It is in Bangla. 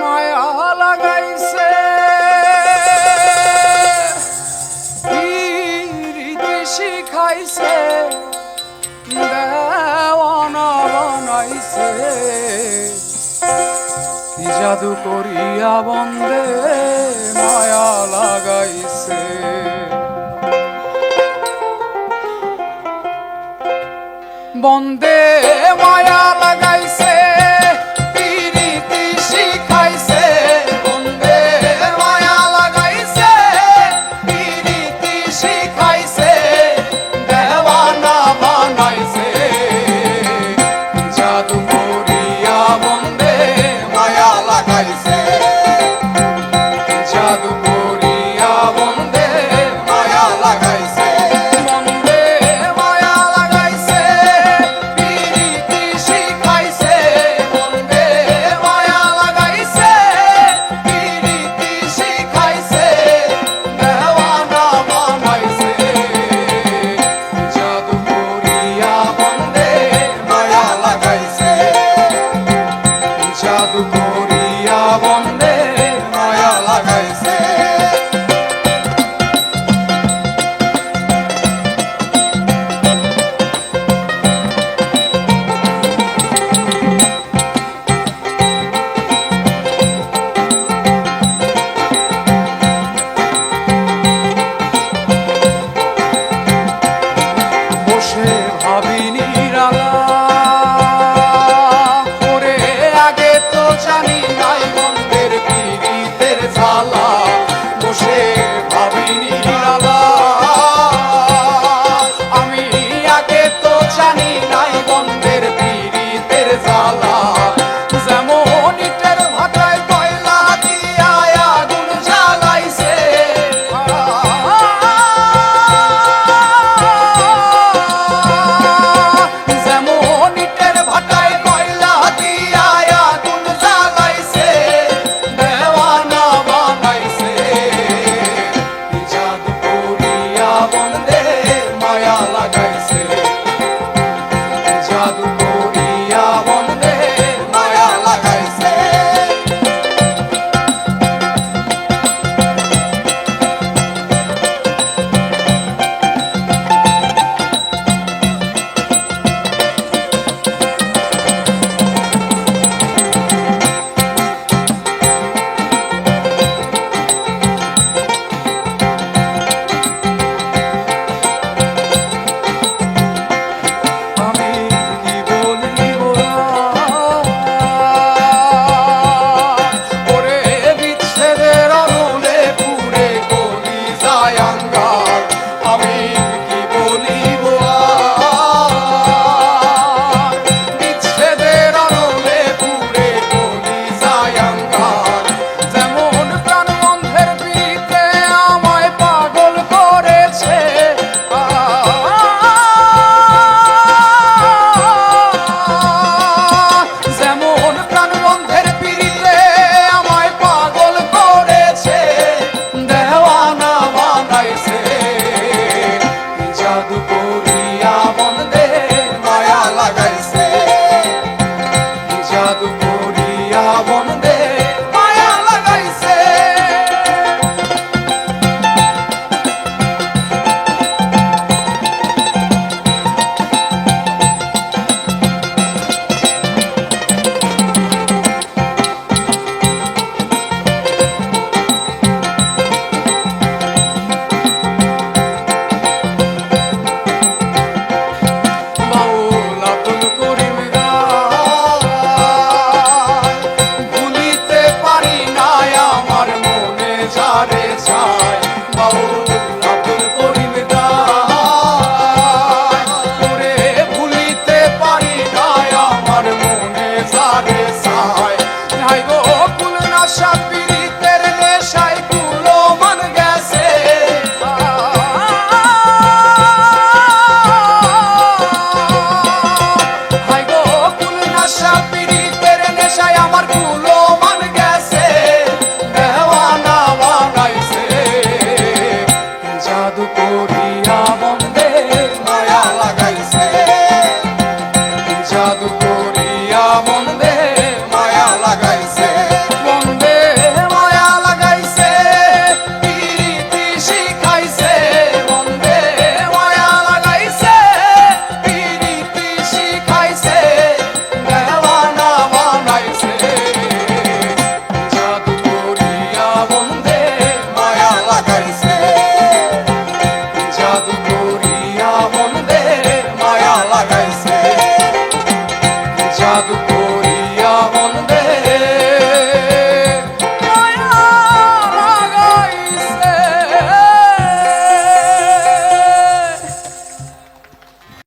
মায়া লাগাইছে। শিখাইছে। দেওয়ানা বানাইছে। জাদু করিয়া বন্দে মায়া লাগাইছে। বন্দে জানি নাই মন। do.